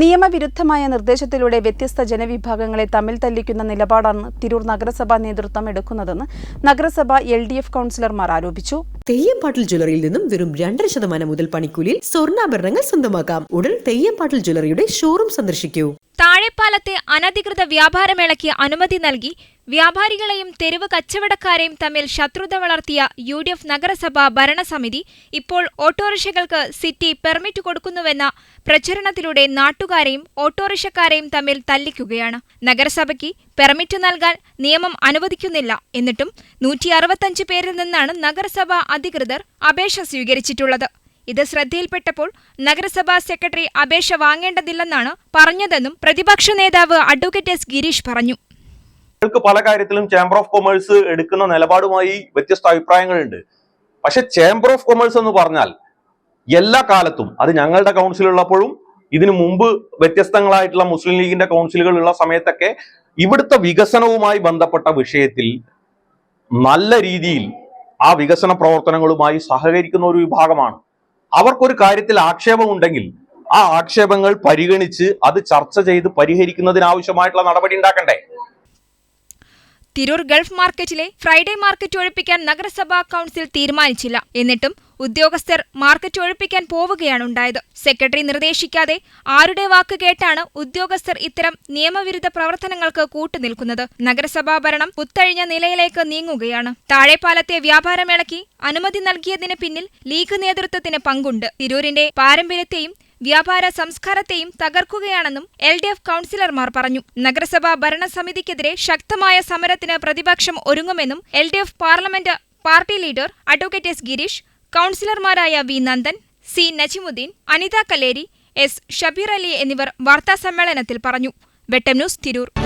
നിയമവിരുദ്ധമായ നിർദ്ദേശത്തിലൂടെ വ്യത്യസ്ത ജനവിഭാഗങ്ങളെ തമ്മിൽ തല്ലിക്കുന്ന നിലപാടാണ് തിരൂർ നഗരസഭാ നേതൃത്വം എടുക്കുന്നതെന്ന് നഗരസഭ എൽ ഡി എഫ് കൗൺസിലർമാർ ആരോപിച്ചു. തെയ്യംപാട്ടിൽ ജ്വല്ലറിയിൽ നിന്നും വെറും രണ്ടര ശതമാനം മുതൽ പണിക്കൂലിയിൽ സ്വർണാഭരണങ്ങൾ സ്വന്തമാക്കാം. ഉടൻ തെയ്യംപാട്ടിൽ ജ്വല്ലറിയുടെ ഷോറൂം സന്ദർശിക്കൂ. താഴെപ്പാലത്തെ അനധികൃത വ്യാപാരമേളയ്ക്ക് അനുമതി നൽകി വ്യാപാരികളെയും തെരുവ് കച്ചവടക്കാരെയും തമ്മിൽ ശത്രുത വളർത്തിയ യു ഡി എഫ് നഗരസഭാ ഭരണസമിതി ഇപ്പോൾ ഓട്ടോറിക്ഷകൾക്ക് സിറ്റി പെർമിറ്റ് കൊടുക്കുന്നുവെന്ന പ്രചരണത്തിലൂടെ നാട്ടുകാരെയും ഓട്ടോറിക്ഷക്കാരെയും തമ്മിൽ തല്ലിക്കുകയാണ്. നഗരസഭയ്ക്ക് പെർമിറ്റ് നൽകാൻ നിയമം അനുവദിക്കുന്നില്ല. എന്നിട്ടും നൂറ്റി പേരിൽ നിന്നാണ് നഗരസഭാ അധികൃതർ അപേക്ഷ സ്വീകരിച്ചിട്ടുള്ളത്. ഇത് ശ്രദ്ധയിൽപ്പെട്ടപ്പോൾ നഗരസഭാ സെക്രട്ടറി അപേക്ഷ വാങ്ങേണ്ടതില്ലെന്നാണ് പറഞ്ഞതെന്നും പ്രതിപക്ഷ നേതാവ് അഡ്വക്കേറ്റ് എസ് ഗിരീഷ് പറഞ്ഞു. നിങ്ങൾക്ക് പല കാര്യത്തിലും ചേംബർ ഓഫ് കൊമേഴ്സ് എടുക്കുന്ന നിലപാടുമായി വ്യത്യസ്ത അഭിപ്രായങ്ങളുണ്ട്. പക്ഷെ ചേംബർ ഓഫ് കൊമേഴ്സ് എന്ന് പറഞ്ഞാൽ എല്ലാ കാലത്തും അത് ഞങ്ങളുടെ കൗൺസിലുള്ളപ്പോഴും ഇതിനു മുമ്പ് വ്യത്യസ്തങ്ങളായിട്ടുള്ള മുസ്ലിം ലീഗിന്റെ കൗൺസിലുകൾ ഉള്ള സമയത്തൊക്കെ ഇവിടുത്തെ വികസനവുമായി ബന്ധപ്പെട്ട വിഷയത്തിൽ നല്ല രീതിയിൽ ആ വികസന പ്രവർത്തനങ്ങളുമായി സഹകരിക്കുന്ന ഒരു വിഭാഗമാണ്. അവർക്കൊരു കാര്യത്തിൽ ആക്ഷേപം ഉണ്ടെങ്കിൽ ആ ആക്ഷേപങ്ങൾ പരിഗണിച്ച് അത് ചർച്ച ചെയ്ത് പരിഹരിക്കുന്നതിനാവശ്യമായിട്ടുള്ള നടപടി ഉണ്ടാക്കണ്ടേ? തിരൂർ ഗൾഫ് മാർക്കറ്റിലെ ഫ്രൈഡേ മാർക്കറ്റ് ഒഴിപ്പിക്കാൻ നഗരസഭാ കൗൺസിൽ തീരുമാനിച്ചില്ല. എന്നിട്ടും ഉദ്യോഗസ്ഥർ മാർക്കറ്റ് ഒഴിപ്പിക്കാൻ പോവുകയാണ് ഉണ്ടായത്. സെക്രട്ടറി നിർദ്ദേശിക്കാതെ ആരുടെ വാക്ക് കേട്ടാണ് ഉദ്യോഗസ്ഥർ ഇത്തരം നിയമവിരുദ്ധ പ്രവർത്തനങ്ങൾക്ക് കൂട്ടുനിൽക്കുന്നത്. നഗരസഭാ ഭരണം കുത്തഴിഞ്ഞ നിലയിലേക്ക് നീങ്ങുകയാണ്. താഴെപ്പാലത്തെ വ്യാപാരമേളയ്ക്ക് അനുമതി നൽകിയതിന് പിന്നിൽ ലീഗ് നേതൃത്വത്തിന് പങ്കുണ്ട്. തിരൂരിന്റെ പാരമ്പര്യത്തെയും വ്യാപാര സംസ്കാരത്തെയും തകർക്കുകയാണെന്നും എൽ ഡി എഫ് കൌൺസിലർമാർ പറഞ്ഞു. നഗരസഭാ ഭരണസമിതിക്കെതിരെ ശക്തമായ സമരത്തിന് പ്രതിപക്ഷം ഒരുങ്ങുമെന്നും L D F parliament party leader advocate S Girish കൌൺസിലർമാരായ V Nandan C Najimuddeen Anitha Kaleri S Shabeer Ali എന്നിവർ വാർത്താസമ്മേളനത്തിൽ പറഞ്ഞു. വെട്ടം ന്യൂസ് തിരൂർ.